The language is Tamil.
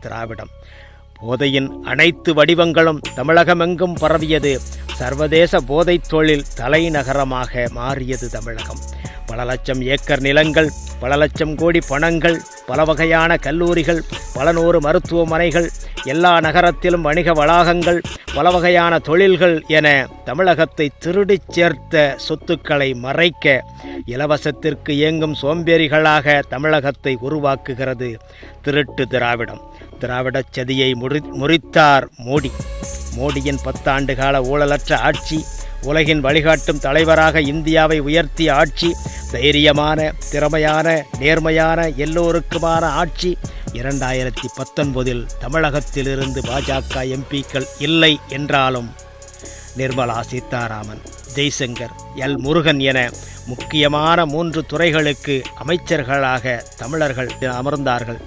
திராவிடம். போதையின் அனைத்து வடிவங்களும் தமிழகமெங்கும் பரவியது. சர்வதேச போதைத் தொழில் தலைநகரமாக மாறியது தமிழகம். பல லட்சம் ஏக்கர் நிலங்கள் பல லட்சம் கோடி பணங்கள் பல வகையான கல்லூரிகள் பல நூறு மருத்துவமனைகள் எல்லா நகரத்திலும் வணிக வளாகங்கள் பல வகையான தொழில்கள் என தமிழகத்தை திருடிச் சேர்த்த சொத்துக்களை மறைக்க இலவசத்திற்கு இயங்கும் சோம்பேறிகளாக தமிழகத்தை உருவாக்குகிறது திருட்டு திராவிடம். திராவிடச் சதியை முறி முறித்தார் மோடி. மோடியின் பத்தாண்டு கால ஊழலற்ற ஆட்சி உலகின் வழிகாட்டும் தலைவராக இந்தியாவை உயர்த்திய ஆட்சி தைரியமான திறமையான நேர்மையான எல்லோருக்குமான ஆட்சி. இரண்டாயிரத்தி பத்தொன்பதில் தமிழகத்திலிருந்து பாஜக எம்பிக்கள் இல்லை என்றாலும் நிர்மலா சீதாராமன் ஜெய்சங்கர் எல் முருகன் என முக்கியமான மூன்று துறைகளுக்கு அமைச்சர்களாக தமிழர்கள் அமர்ந்தார்கள்.